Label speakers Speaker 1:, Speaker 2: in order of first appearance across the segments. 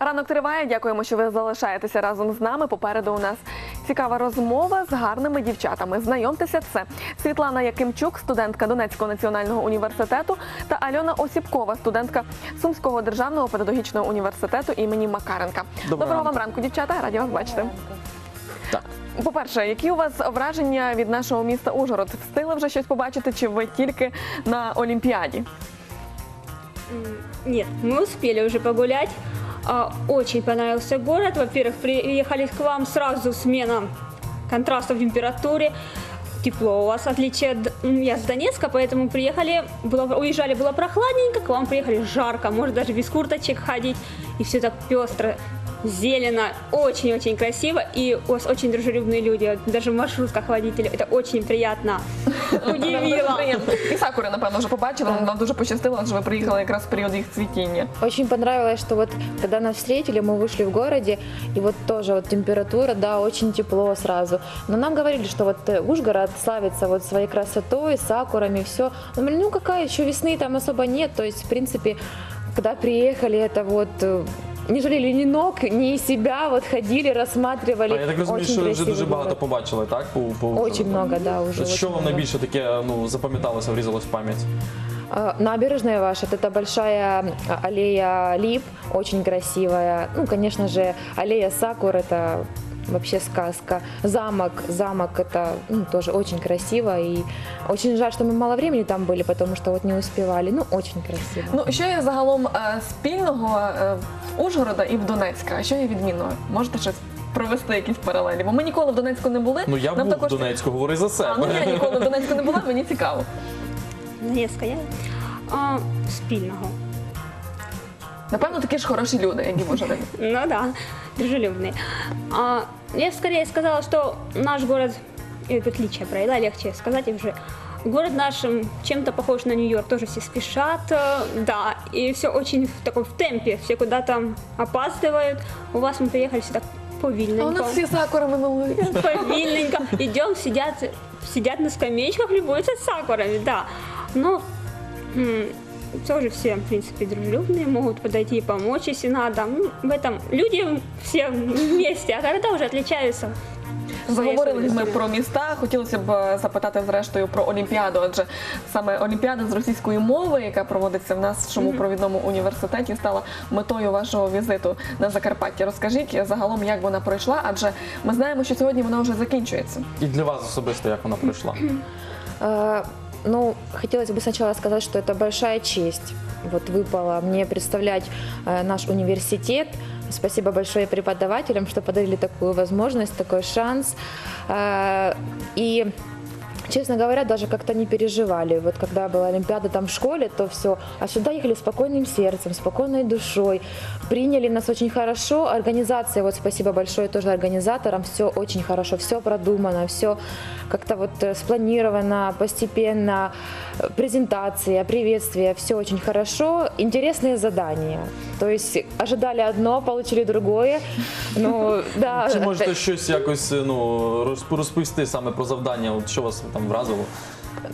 Speaker 1: Ранок триває. Дякуємо, що ви залишаєтеся разом з нами. Попереду у нас цікава розмова з гарними дівчатами. Знайомтеся, це Світлана Якимчук, студентка Донецького національного університету, та Альона Осіпкова, студентка Сумського державного педагогічного університету імені Макаренка.
Speaker 2: Доброго
Speaker 1: Доброго вам
Speaker 2: ранку.
Speaker 1: дівчата. Раді вас бачити.
Speaker 2: Так.
Speaker 1: По-перше, які у вас враження від нашого міста Ужгород? Встигли вже щось побачити, чи ви тільки на Олімпіаді?
Speaker 3: Нет, мы успели уже погулять. А, Очень понравился город. Во-первых, приехали к вам сразу смена контраста в температуре. Тепло у вас, в отличие от... Я с Донецка, поэтому приехали, было, уезжали, было прохладненько, к вам приехали жарко, может даже без курточек ходить. И все так пестро, зелено, очень-очень красиво. И у вас очень дружелюбные люди, даже в маршрутках водители. Это очень приятно.
Speaker 1: Нам дуже
Speaker 3: Удивило.
Speaker 1: приємно. І сакури, напевно, вже побачили. Вам дуже пощастило, що ви приїхали якраз в період їх цвітіння.
Speaker 4: Очень понравилось, что вот когда нас встретили, мы вышли в городе, и вот тоже вот температура, да, очень тепло сразу. Но нам говорили, что вот э, Ужгород славится вот своей красотой, сакурами, все. Мы говорили, ну какая еще весны там особо нет, то есть, в принципе, когда приехали, это вот э, не жалели ни ног, ни себя, вот ходили, рассматривали.
Speaker 2: А я так розумію,
Speaker 4: Очень
Speaker 2: що ви вже
Speaker 4: красивый
Speaker 2: дуже багато
Speaker 4: город.
Speaker 2: побачили, так? По, по
Speaker 4: Очень много, да, уже.
Speaker 2: Що
Speaker 4: очень
Speaker 2: вам
Speaker 4: много.
Speaker 2: найбільше таке ну, запам'яталося, врізалось в пам'ять?
Speaker 4: А, Набережная ваша, вот это большая а, аллея лип, очень красивая. Ну, конечно же, аллея сакур, это вообще сказка. Замок, замок, это ну, тоже очень красиво. И очень жаль, что мы мало времени там были, потому что вот не успевали. Ну, очень красиво.
Speaker 1: Ну що є загалом е, спільного е, в Ужгорода і в Донецька? А що є відмінного? Можете щось провести якісь паралелі? Бо ми ніколи в Донецьку не були.
Speaker 2: Ну я
Speaker 1: Нам
Speaker 2: був
Speaker 1: також...
Speaker 2: в Донецьку, говори за себе.
Speaker 1: А, ну я ніколи в Донецьку не була, мені цікаво.
Speaker 3: Донецька, я а, спільного.
Speaker 1: Напевно, такі ж хороші люди, які в Ужгороді.
Speaker 3: Ну да, дружелюбный. А, я скорее сказала, что наш город, и в отличие провела, легче сказать уже. Город наш м, чем-то похож на Нью-Йорк, тоже все спешат, э, да, и все очень в таком в темпе, все куда-то опаздывают. У вас мы приехали все так
Speaker 1: А у
Speaker 3: повильненько.
Speaker 1: нас всі сакурами милують.
Speaker 3: Повильненько. Идем, сидят, сидят на скамеечках, любуются сакурами, да. Но м, тоже все, в принципе, дружелюбные, могут подойти и помочь, если надо. Ну, в этом люди все вместе, а города уже отличаются.
Speaker 1: Заговорили ми про міста. Хотілося б е, запитати зрештою про Олімпіаду, адже саме Олімпіада з російської мови, яка проводиться в нашому провідному університеті, стала метою вашого візиту на Закарпаття. Розкажіть е, загалом, як вона пройшла, адже ми знаємо, що сьогодні вона вже закінчується.
Speaker 2: І для вас особисто, як вона пройшла?
Speaker 4: А, Ну, хотелось бы сначала сказать, что это большая честь. Вот выпала мне представлять э, наш университет. Спасибо большое преподавателям, что подарили такую возможность, такой шанс. А, И Честно говоря, даже как-то не переживали. Вот когда была Олимпиада там в школе, то все. А сюда ехали спокойным сердцем, спокойной душой. Приняли нас очень хорошо. Организация, вот спасибо большое тоже организаторам. Все очень хорошо, все продумано, все как-то вот э, спланировано, постепенно. Презентация, приветствие, все очень хорошо. Интересные задания. То есть ожидали одно, получили другое. Ну, да.
Speaker 2: Чи можете щось якось ну, розп- розповісти саме про завдання, от що вас там вразило?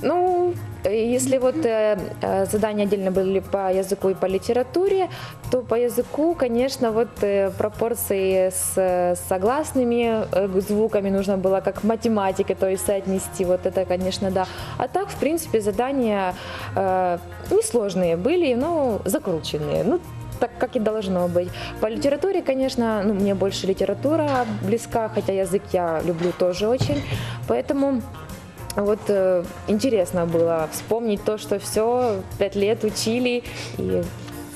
Speaker 4: Ну, э, если вот э, э, задания отдельно были по языку и по литературе, то по языку, конечно, вот э, пропорции с э, согласными э, звуками нужно было как математика, то есть соотнести. Вот это, конечно, да. А так, в принципе, задания э, несложные были, но закрученные. Ну, так как и должно быть. По литературе, конечно, ну, мне больше литература близка, хотя язык я люблю тоже очень. Поэтому вот э, интересно было вспомнить то, что все пять лет учили. И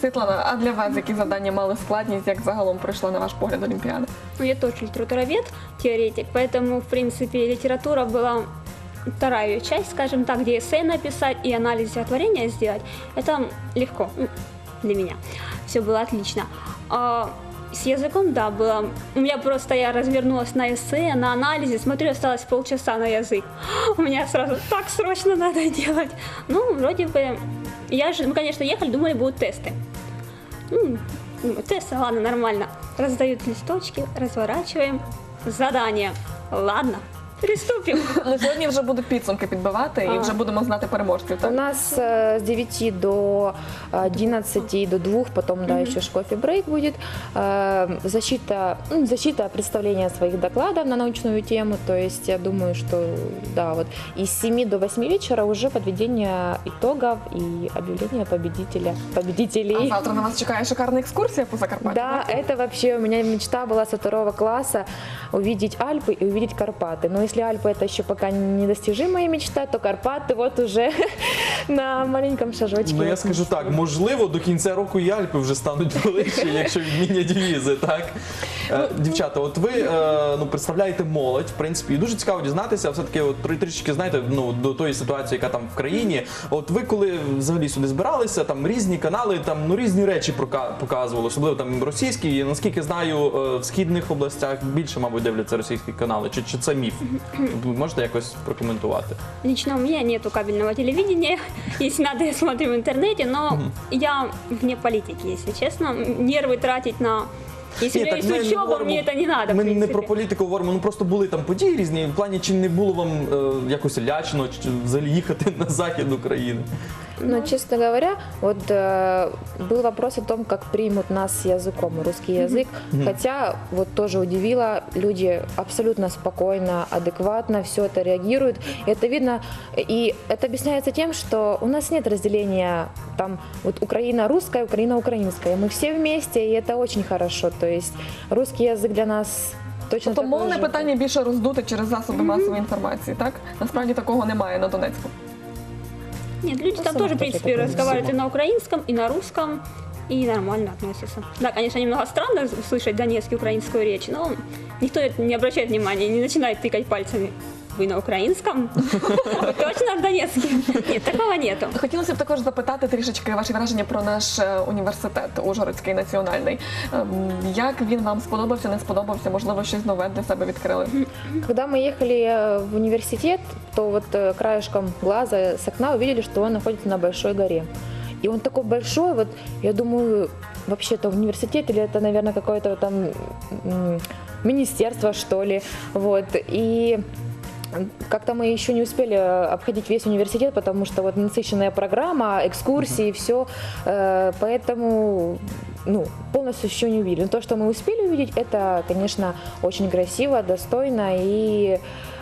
Speaker 1: Світлана, а для вас які завдання мали складність, як загалом пройшла на ваш погляд Олімпіада?
Speaker 3: Ну, я тоже литературовед, теоретик, поэтому, в принципе, литература была вторая ее часть, скажем так, где эссе написать и анализ стихотворения сделать. Это легко ну, для меня. Все было отлично. А с языком, да, было. У меня просто я развернулась на эссе, на анализе, смотрю, осталось полчаса на язык. У меня сразу так срочно надо делать. Ну, вроде бы, я же, мы, конечно, ехали, думали, будут тесты. Ну, думаю, тесты, ладно, нормально. Раздают листочки, разворачиваем. Задание. Ладно, Приступим.
Speaker 1: Ну, сьогодні вже будуть підсумки підбивати і
Speaker 3: А.
Speaker 1: вже будемо знати переможців.
Speaker 4: У
Speaker 1: Так?
Speaker 4: нас э, с 9 до 11 до 2, потом, да, еще ж кофе-брейк будет. Э, Защита, ну, защита представления своих докладов на научную тему, то есть я думаю, что, да, вот из 7 до 8 вечера уже подведение итогов и объявление победителя,
Speaker 1: А
Speaker 4: победителей.
Speaker 1: завтра на вас чекає шикарна екскурсія по Закарпаттю.
Speaker 4: Да,
Speaker 1: так?
Speaker 4: это вообще у меня мечта была со второго класса увидеть Альпы и увидеть Карпаты. Но если Альпы это еще пока недостижимая мечта, то Карпаты вот уже на маленьком шажочке.
Speaker 2: Ну я скажу так, можливо, до кінця року і Альпи вже стануть ближче, якщо відмінять візи, так? Е, Дівчата, от ви е, ну, представляєте молодь, в принципі, і дуже цікаво дізнатися, все-таки от трі- трішечки знаєте, ну, до тої ситуації, яка там в країні. От ви коли взагалі сюди збиралися, там різні канали, там ну різні речі прока- показували, особливо там російські. І наскільки знаю, е, в східних областях більше, мабуть, дивляться російські канали. Чи, чи це міф? Можете якось прокоментувати?
Speaker 3: Лично у меня нету кабельного телевидения. Если надо, я смотрю в интернете, но я вне политики, если честно. Нервы тратить на... Якщо меня есть
Speaker 2: ми не говоримо-
Speaker 3: мне это не надо, в
Speaker 2: Ми не про політику говоримо, ну просто були там події різні. В плані, чи не було вам е, якось лячно, чи взагалі їхати на захід України?
Speaker 4: Но, честно говоря, вот э, был вопрос о том, как примут нас с языком, русский язык. Хотя вот тоже удивило, люди абсолютно спокойно, адекватно все это реагируют. И это видно, и это объясняется тем, что у нас нет разделения там вот Украина русская, Украина украинская. Мы все вместе, и это очень хорошо. То есть русский язык для нас точно
Speaker 1: Тобто
Speaker 4: такой
Speaker 1: мовне
Speaker 4: же.
Speaker 1: питання більше роздуте через засоби масової інформації, так? Насправді такого немає на Донецьку.
Speaker 3: Нет, люди
Speaker 4: Ну,
Speaker 3: там
Speaker 4: сама
Speaker 3: тоже, в
Speaker 4: тоже
Speaker 3: принципе,
Speaker 4: такое
Speaker 3: разговаривают и на украинском, и на русском, и нормально относятся. Да, конечно, немного странно слышать донецкую украинскую речь, но никто это не обращает внимания, не начинает тыкать пальцами. Вы на украинском? Вы точно в Донецке? Нет, такого нету.
Speaker 1: Хотілося б також запитати трішечки ваші враження про наш е, університет Ужгородський національний. Ем, Як він вам сподобався, не сподобався? Можливо, щось нове для себе відкрили?
Speaker 4: Когда мы ехали э, в университет, то вот э, краешком глаза с окна увидели, что он находится на большой горе. И он такой большой, вот я думаю, вообще это университет или это, наверное, какое-то там м, министерство, что ли. Вот. И как-то мы еще не успели э, обходить весь университет, потому что вот насыщенная программа, экскурсии, все, поэтому ну, полностью еще не увидели. Но то, что мы успели увидеть, это, конечно, очень красиво, достойно и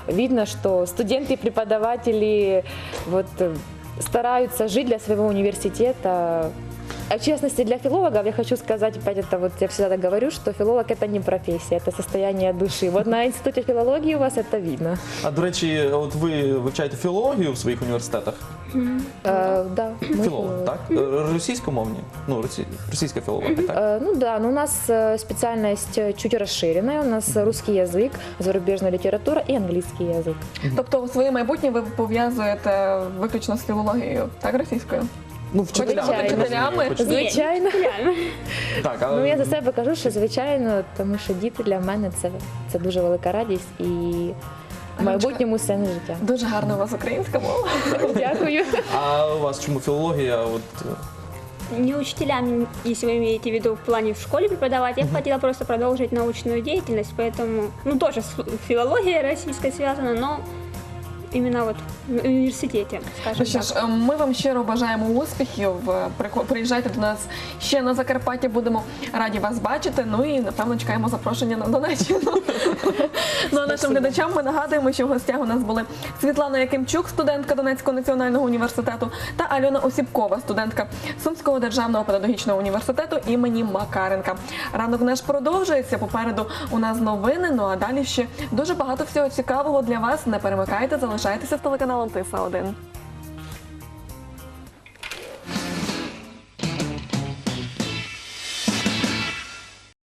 Speaker 4: видно, что студенты и преподаватели вот э, стараются жить для своего университета. А в частности, для филологов я хочу сказать, опять это вот я всегда так говорю, что филолог это не профессия, это состояние души. Вот на институте филологии у вас это видно.
Speaker 2: А до речі, от ви вивчаєте філологію в своїх університетах?
Speaker 4: Э, да, мы
Speaker 2: Філолог,
Speaker 4: филологи.
Speaker 2: так? Е, Російськомовні? Ну, росі... російська філологія, так?
Speaker 4: Э, Ну да, но у нас э, специальность э, чуть расширенная. У нас русский язык, зарубежная литература и английский язык.
Speaker 1: Тобто своє майбутнє ви пов'язуєте виключно з філологією, так, російською?
Speaker 2: Ну, вчителями.
Speaker 4: Звичайно.
Speaker 1: Вчителями?
Speaker 2: Хоч-
Speaker 4: Звичайно.
Speaker 3: Реально.
Speaker 2: Так, а
Speaker 4: Ну я за себе кажу, що звичайно, тому що діти для мене це, це дуже велика радість і в майбутньому сенс життя.
Speaker 1: Дуже гарна у вас українська мова.
Speaker 4: Дякую.
Speaker 2: а у вас чому філологія? От е,
Speaker 3: Не учителями, если вы имеете в виду в плане в школе преподавать, я бы хотела просто продолжить научную деятельность, поэтому, ну, тоже с филологией российской связана, но именно вот в университете, скажем
Speaker 1: Ну що
Speaker 3: так.
Speaker 1: ж, е, ми вам щиро бажаємо успіхів. Е, Приїжджайте до нас ще на Закарпаття. Будемо раді вас бачити. Ну і напевно чекаємо запрошення на Донеччину. Ну а нашим глядачам ми нагадуємо, що в гостях у нас були Світлана Якимчук, студентка Донецького національного університету, та Альона Осіпкова, студентка Сумського державного педагогічного університету імені Макаренка. Ранок наш продовжується. Попереду у нас новини. Ну а далі ще дуже багато всього цікавого для вас. Не перемикайте, залишайтеся з телеканалом ТСА 1